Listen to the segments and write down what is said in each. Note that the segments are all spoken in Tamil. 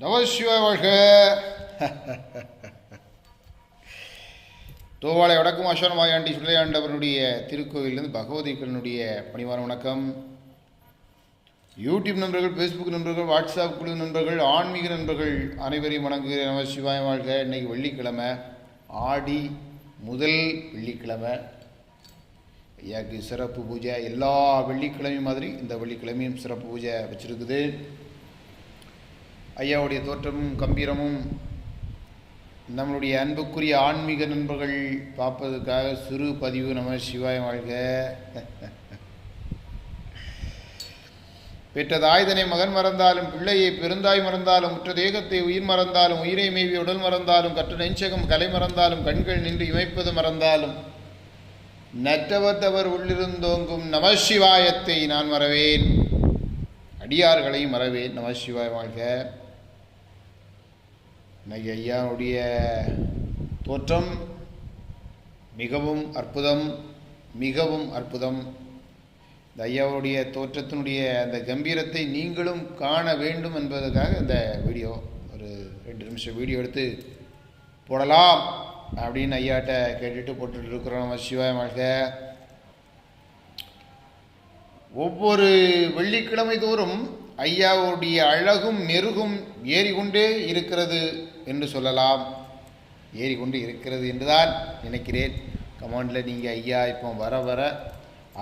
நமசிவாய் வாழ்க தோவாளை வடக்கும் அஸ்வனமாயாண்டி சுழையாண்டவனுடைய திருக்கோவிலிருந்து பகவதிகளுடைய பணிவான வணக்கம். யூடியூப் நண்பர்கள் ஃபேஸ்புக் நண்பர்கள் வாட்ஸ்அப் குழு நண்பர்கள் ஆன்மீக நண்பர்கள் அனைவரையும் வணங்குகிற நம சிவாய வாழ்க. இன்னைக்கு வெள்ளிக்கிழமை ஆடி முதல் வெள்ளிக்கிழமை. ஐயாக்கு சிறப்பு பூஜை. எல்லா வெள்ளிக்கிழமையும் மாதிரி இந்த வெள்ளிக்கிழமையும் சிறப்பு பூஜை வச்சுருக்குது. ஐயாவுடைய தோற்றமும் கம்பீரமும் நம்மளுடைய அன்புக்குரிய ஆன்மீக நண்பர்கள் பார்ப்பதற்காக சிறு பதிவு நம்ம சிவாய வாழ்க. பெற்ற தாய்தனை மகன் மறந்தாலும் பிள்ளையை பெருந்தாய் மறந்தாலும் உற்ற தேகத்தை உயிர் மறந்தாலும் உயிரை மேவி உடல் மறந்தாலும் கற்று நெஞ்சகம் கலை மறந்தாலும் கண்கள் நின்று இமைப்பது மறந்தாலும் நற்றவத்தவர் உள்ளிருந்தோங்கும் நமசிவாயத்தை நான் மறவேன். அடியார்களை மறவேன். நமசிவாய் வாழ்க. இன்னைக்கு ஐயாவுடைய தோற்றம் மிகவும் அற்புதம் மிகவும் அற்புதம். இந்த ஐயாவுடைய தோற்றத்தினுடைய அந்த கம்பீரத்தை நீங்களும் காண வேண்டும் என்பதற்காக இந்த வீடியோ ஒரு ரெண்டு நிமிஷம் வீடியோ எடுத்து போடலாம் அப்படின்னு ஐயாட்ட கேட்டுட்டு போட்டுட்டு இருக்கிறோம் நம்ம சிவாய வாழ்க ஒவ்வொரு வெள்ளிக்கிழமை தோறும் ஐயாவுடைய அழகும் மெருகும் ஏறிக்கொண்டே இருக்கிறது. என்று சொல்லலாம். ஏறிக்கொண்டு இருக்கிறது என்றுதான் நினைக்கிறேன். கமாண்டில் நீங்கள் ஐயா இப்போ வர வர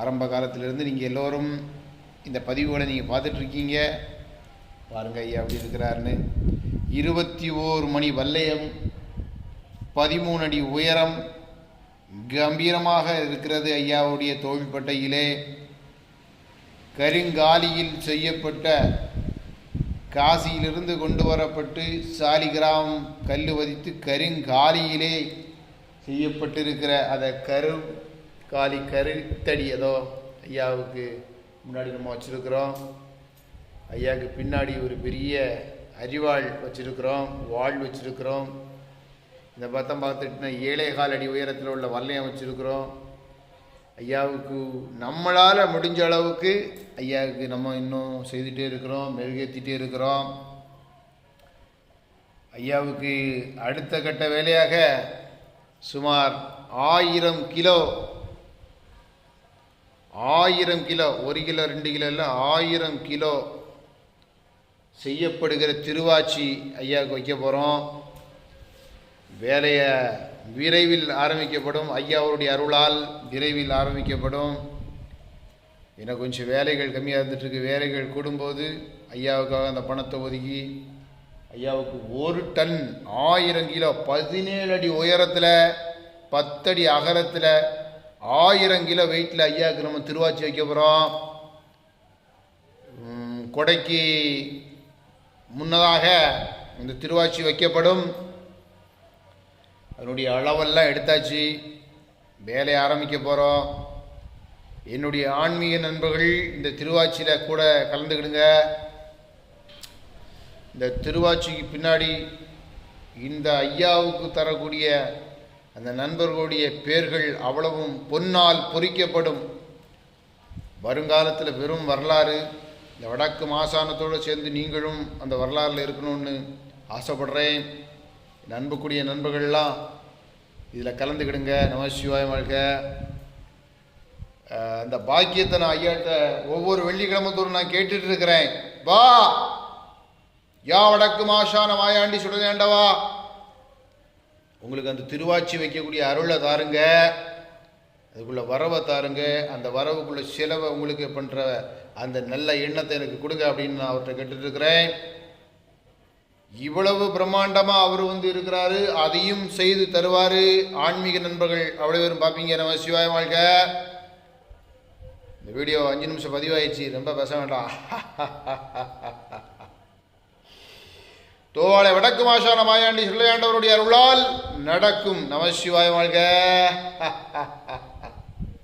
ஆரம்ப காலத்திலிருந்து நீங்கள் எல்லோரும் இந்த பதிவுகளை நீங்கள் பார்த்துட்ருக்கீங்க. பாருங்கள் ஐயா அப்படி இருக்கிறாருன்னு. இருபத்தி ஓரு மணி வல்லையம் பதிமூணு அடி உயரம் கம்பீரமாக இருக்கிறது ஐயாவுடைய தோள்பட்டையிலே. கருங்காலியில் செய்யப்பட்ட காசியிலிருந்து கொண்டு வரப்பட்டு சாலிகிராம் கல் வதித்து கருங்காலியிலே செய்யப்பட்டிருக்கிற அதை கரு காலி கருத்தடி ஏதோ ஐயாவுக்கு முன்னாடி நம்ம வச்சுருக்கிறோம். ஐயாவுக்கு பின்னாடி ஒரு பெரிய அரிவாள் வச்சுருக்கிறோம் வாள் வச்சுருக்கிறோம். இந்த பத்தம் பார்த்துட்டுனா ஏழை கால் அடி உயரத்தில் உள்ள வல்லையம் வச்சுருக்கிறோம். ஐயாவுக்கு நம்மளால் முடிஞ்ச அளவுக்கு ஐயாவுக்கு நம்ம இன்னும் செய்துகிட்டே இருக்கிறோம் மெருகேற்றிட்டே இருக்கிறோம். ஐயாவுக்கு அடுத்த கட்ட வேலையாக சுமார் ஆயிரம் கிலோ ஆயிரம் கிலோ ஒரு கிலோ ரெண்டு கிலோ இல்லை ஆயிரம் கிலோ செய்யப்படுகிற திருவாச்சி ஐயாவுக்கு வைக்க போகிறோம் வேலையை விரைவில் ஆரம்பிக்கப்படும். ஐயாவுடைய அருளால் விரைவில் ஆரம்பிக்கப்படும். எனக்கு கொஞ்சம் வேலைகள் கம்மியாக இருந்துட்டுருக்கு. வேலைகள் கூடும்போது ஐயாவுக்காக அந்த பணத்தை ஒதுக்கி ஐயாவுக்கு ஒரு டன் ஆயிரம் கிலோ பதினேழு அடி உயரத்தில் பத்தடி அகலத்தில் ஆயிரம் கிலோ வெயிட்டில் ஐயாவுக்கு நம்ம திருவாச்சி வைக்க போகிறோம் கொடைக்கு முன்னதாக இந்த திருவாச்சி வைக்கப்படும். அதனுடைய அளவெல்லாம் எடுத்தாச்சு. வேலையை ஆரம்பிக்க போகிறோம் என்னுடைய ஆன்மீக நண்பர்கள் இந்த திருவாச்சியில் கூட கலந்துக்கிடுங்க. இந்த திருவாச்சிக்கு பின்னாடி இந்த ஐயாவுக்கு தரக்கூடிய அந்த நண்பர்களுடைய பேர்கள் அவ்வளவும் பொன்னால் பொறிக்கப்படும். வருங்காலத்தில் வெறும் வரலாறு. இந்த வடக்கு மாசானத்தோடு சேர்ந்து நீங்களும் அந்த வரலாறில் இருக்கணும்னு ஆசைப்படுறேன். அன்புக்குரிய நண்பர்கள்லாம் இதில் கலந்துக்கிடுங்க நம சிவாய வாழ்க அந்த பாக்கியத்தை நான் ஐயாட்ட ஒவ்வொரு வெள்ளிக்கிழமை தோறும் நான் கேட்டுட்டு இருக்கிறேன் வா! யா வடக்கு மாஷான மாயாண்டி சுடலேண்டவா உங்களுக்கு அந்த திருவாச்சி வைக்கக்கூடிய அருளை தாருங்க. அதுக்குள்ள வரவை தாருங்க. அந்த வரவுக்குள்ள செலவை உங்களுக்கு பண்ணுற அந்த நல்ல எண்ணத்தை எனக்கு கொடுங்க அப்படின்னு நான் அவர்கிட்ட கேட்டுட்டு இருக்கிறேன் இவ்வளவு பிரம்மாண்டமாக அவர் வந்து இருக்கிறாரு அதையும் செய்து தருவாரு ஆன்மீக நண்பர்கள். அவ்வளோ பேரும் பார்ப்பீங்க. நம்ம சிவாய வாழ்க. இந்த வீடியோ அஞ்சு நிமிஷம் பதிவாயிடுச்சு. ரொம்ப பேச வேண்டாம். தோவாளை வடக்கு மாஷான மாயாண்டி சொல்லையாண்டவருடைய அருளால் நடக்கும். நமசிவாய வாழ்க.